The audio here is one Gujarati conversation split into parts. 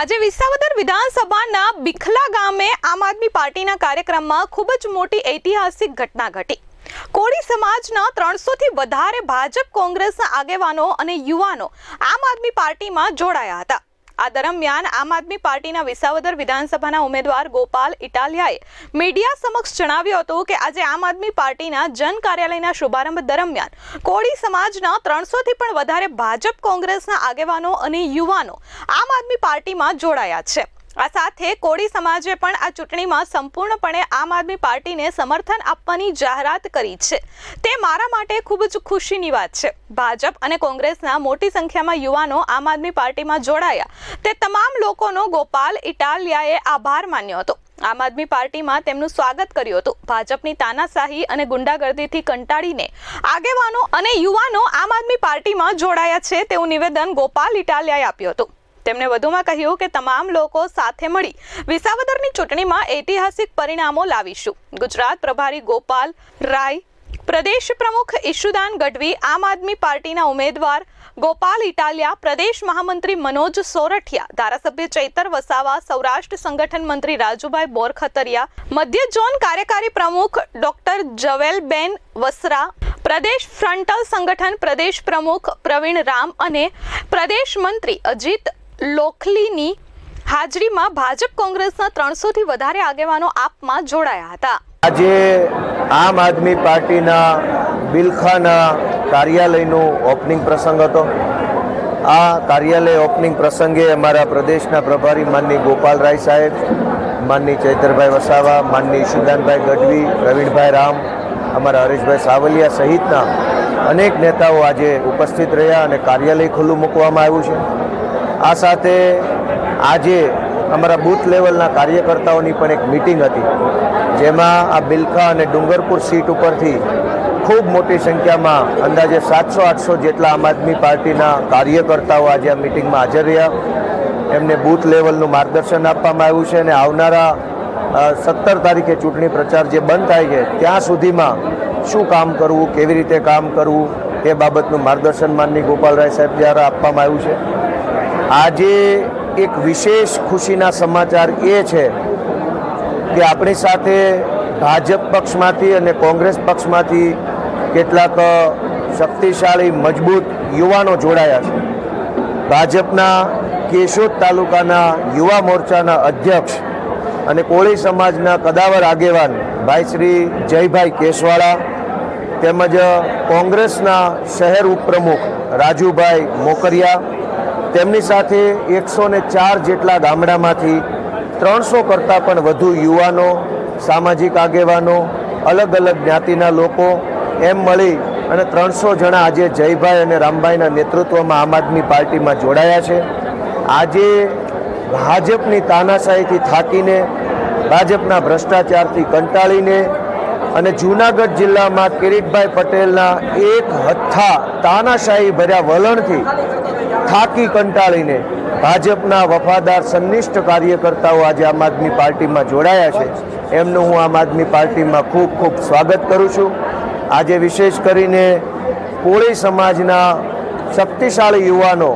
આજે વિસાવદર વિધાનસભાના બિખલા ગામે આમ આદમી પાર્ટીના કાર્યક્રમમાં ખૂબ જ મોટી ઐતિહાસિક ઘટના ઘટી. કોળી સમાજના ત્રણસોથી વધારે ભાજપ કોંગ્રેસના આગેવાનો અને યુવાનો આમ આદમી પાર્ટીમાં જોડાયા હતા. આ દરમિયાન આમ આદમી પાર્ટીના વિસાવદર વિધાનસભાના ઉમેદવાર ગોપાલ ઇટાલિયાએ મીડિયા સમક્ષ જણાવ્યું હતું કે આજે આમ આદમી પાર્ટીના જન કાર્યાલયના શુભારંભ દરમિયાન કોળી સમાજના ત્રણસોથી પણ વધારે ભાજપ કોંગ્રેસના આગેવાનો અને યુવાનો આમ આદમી પાર્ટીમાં જોડાયા છે. આ સાથે કોળી સમાજે પણ આ ચૂંટણીમાં સંપૂર્ણપણે આમ આદમી પાર્ટીને સમર્થન આપવાની જાહેરાત કરી છે. તે મારા માટે ખૂબ જ ખુશીની વાત છે. ભાજપ અને કોંગ્રેસના મોટી સંખ્યામાં યુવાનો આમ આદમી પાર્ટીમાં જોડાયા. તે તમામ લોકોનો ગોપાલ ઇટાલિયાએ આભાર માન્યો હતો. આમ આદમી પાર્ટીમાં તેમનું સ્વાગત કર્યું હતું. ભાજપની તાનાશાહી અને ગુંડાગર્દીથી કંટાળીને આગેવાનો અને યુવાનો આમ આદમી પાર્ટીમાં જોડાયા છે તેવું નિવેદન ગોપાલ ઇટાલિયાએ આપ્યું હતું. તેમણે વધુમાં કહ્યું કે તમામ લોકો સાથે મળી વિસાવદરની ચૂંટણીમાં ઐતિહાસિક પરિણામો લાવીશું. ગુજરાત પ્રભારી ગોપાલ રાય, પ્રદેશ પ્રમુખ ઈશુદાન ગઢવી, આમ આદમી પાર્ટીના ઉમેદવાર ગોપાલ ઇટાલિયા, પ્રદેશ મહામંત્રી મનોજ સોરઠિયા, ધારાસભ્ય ચૈતર વસાવા, સૌરાષ્ટ્ર સંગઠન મંત્રી રાજુભાઈ બોરખતરિયા, મધ્ય ઝોન કાર્યકારી પ્રમુખ ડોક્ટર જવેલબેન વસરા, પ્રદેશ ફ્રન્ટલ સંગઠન પ્રદેશ પ્રમુખ પ્રવીણ રામ અને પ્રદેશ મંત્રી અજીત લોખલીની હાજરીમાં ભાજપ કોંગ્રેસના ત્રણસોથી વધારે આગેવાનો આપમાં જોડાયા હતા. આજે આમ આદમી પાર્ટીના બિલખાના કાર્યાલયનું ઓપનિંગ પ્રસંગ હતો. આ કાર્યાલય ઓપનિંગ પ્રસંગે અમારા પ્રદેશના પ્રભારી માનની ગોપાલરાય સાહેબ માનની ચૈતરભાઈ વસાવા માનની ઈશુદાનભાઈ ગઢવી, પ્રવીણભાઈ રામ, અમારા હરેશભાઈ સાવલિયા સહિતના અનેક નેતાઓ આજે ઉપસ્થિત રહ્યા અને કાર્યાલય ખુલ્લું મૂકવામાં આવ્યું છે. આ સાથે આજે અમારા બૂથ લેવલના કાર્યકર્તાઓની પણ એક મિટિંગ હતી, જેમાં આ બિલખા અને ડુંગરપુર સીટ ઉપરથી ખૂબ મોટી સંખ્યામાં અંદાજે સાતસો, આઠસો જેટલા આમ આદમી પાર્ટીના કાર્યકર્તાઓ આજે આ મિટિંગમાં હાજર રહ્યા. એમને બૂથ લેવલનું માર્ગદર્શન આપવામાં આવ્યું છે અને આવનારા સત્તર તારીખે ચૂંટણી પ્રચાર જે બંધ થાય છે, ત્યાં સુધીમાં શું કામ કરવું, કેવી રીતે કામ કરવું, એ બાબતનું માર્ગદર્શન માનની ગોપાલરાય સાહેબ દ્વારા આપવામાં આવ્યું છે. આજે એક વિશેષ ખુશીના સમાચાર એ છે કે આપણી સાથે ભાજપ પક્ષમાંથી અને કોંગ્રેસ પક્ષમાંથી કેટલાક શક્તિશાળી, મજબૂત યુવાનો જોડાયા છે. ભાજપના કેશોદ તાલુકાના યુવા મોરચાના અધ્યક્ષ અને કોળી સમાજના કદાવર આગેવાન ભાઈ શ્રી જયભાઈ કેશવાળા તેમજ કોંગ્રેસના શહેર ઉપપ્રમુખ રાજુભાઈ મોકરિયા તેમની સાથે એકસો ને ચાર જેટલા ગામડામાંથી ત્રણસો કરતાં પણ વધુ યુવાનો, સામાજિક આગેવાનો, અલગ અલગ જ્ઞાતિના લોકો એમ મળી અને ત્રણસો જણા આજે જયભાઈ અને રામભાઈના નેતૃત્વમાં આમ આદમી પાર્ટીમાં જોડાયા છે. આજે ભાજપની તાનાશાહીથી થાકીને, ભાજપના ભ્રષ્ટાચારથી કંટાળીને અને જૂનાગઢ જિલ્લામાં કિરીટભાઈ પટેલના એક હથ્થા તાનાશાહી ભર્યા વલણથી થાકી કંટાળીને ભાજપના વફાદાર સંનિષ્ઠ કાર્યકર્તાઓ આજે આમ આદમી પાર્ટીમાં જોડાયા છે. એમનું હું આમ આદમી પાર્ટીમાં ખૂબ ખૂબ સ્વાગત કરું છું. આજે વિશેષ કરીને કોળી સમાજના શક્તિશાળી યુવાનો,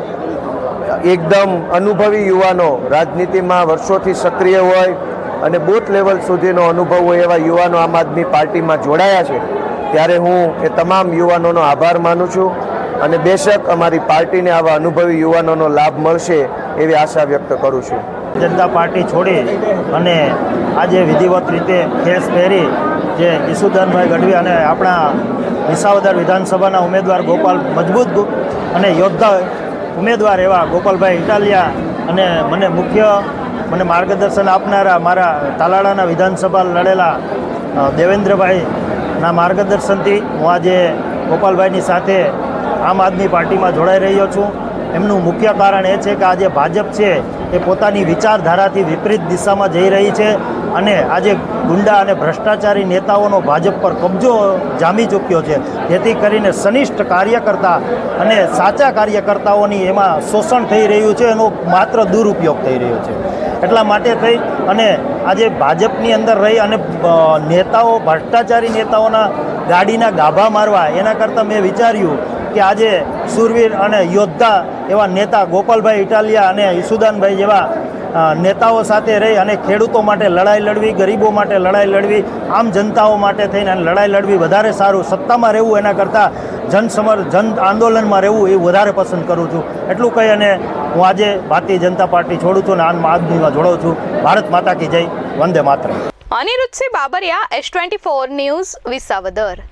એકદમ અનુભવી યુવાનો, રાજનીતિમાં વર્ષોથી સક્રિય હોય અને બૂથ લેવલ સુધીનો અનુભવ હોય એવા યુવાનો આમ આદમી પાર્ટીમાં જોડાયા છે. ત્યારે હું એ તમામ યુવાનોનો આભાર માનું છું. અને બેશક અમારી પાર્ટીને આવા અનુભવી યુવાનોનો લાભ મળશે એવી આશા વ્યક્ત કરું છું. જનતા પાર્ટી છોડી અને આજે વિધિવત રીતે ખેસ પહેરી જે ઈસુદાનભાઈ ગઢવી અને આપણા વિસાવદર વિધાનસભાના ઉમેદવાર ગોપાલ મજબૂત અને યોદ્ધા ઉમેદવાર એવા ગોપાલભાઈ ઇટાલિયા અને મને મુખ્ય મને માર્ગદર્શન આપનારા મારા તાલાળાના વિધાનસભા લડેલા દેવેન્દ્રભાઈના માર્ગદર્શનથી હું આજે ગોપાલભાઈની સાથે આમ આદમી પાર્ટીમાં જોડાઈ રહ્યો છું. એમનું મુખ્ય કારણ એ છે કે આજે ભાજપ છે એ પોતાની વિચારધારાથી વિપરીત દિશામાં જઈ રહી છે અને આજે ગુંડા અને ભ્રષ્ટાચારી નેતાઓનો ભાજપ પર કબજો જામી ચૂક્યો છે. જેથી કરીને સનિષ્ઠ કાર્યકર્તા અને સાચા કાર્યકર્તાઓની એમાં શોષણ થઈ રહ્યું છે, એનો માત્ર દુરુપયોગ થઈ રહ્યો છે. એટલા માટે થઈ અને આજે ભાજપની અંદર રહી અને નેતાઓ, ભ્રષ્ટાચારી નેતાઓના ગાડીના ગાભા મારવા એના કરતાં મેં વિચાર્યું કે આજે સુરવીર અને યોદ્ધા એવા નેતા ગોપાલભાઈ ઇટાલિયા અને ઈસુદાનભાઈ જેવા નેતાઓ સાથે રહી અને ખેડૂતો માટે લડાઈ લડવી, ગરીબો માટે લડાઈ લડવી, આમ જનતાઓ માટે થઈને લડાઈ લડવી વધારે સારું, સત્તામાં રહેવું એના કરતાં જન સમર, જન આંદોલનમાં રહેવું એ વધારે પસંદ કરું છું. એટલું કહી અને હું આજે ભારતીય જનતા પાર્ટી છોડું છું અને આમ આદમીમાં જોડાઉં છું. ભારત માતા કી જય. વંદે માતરમ. Aniruddhsinh Babariya S twenty four news, Visavadar.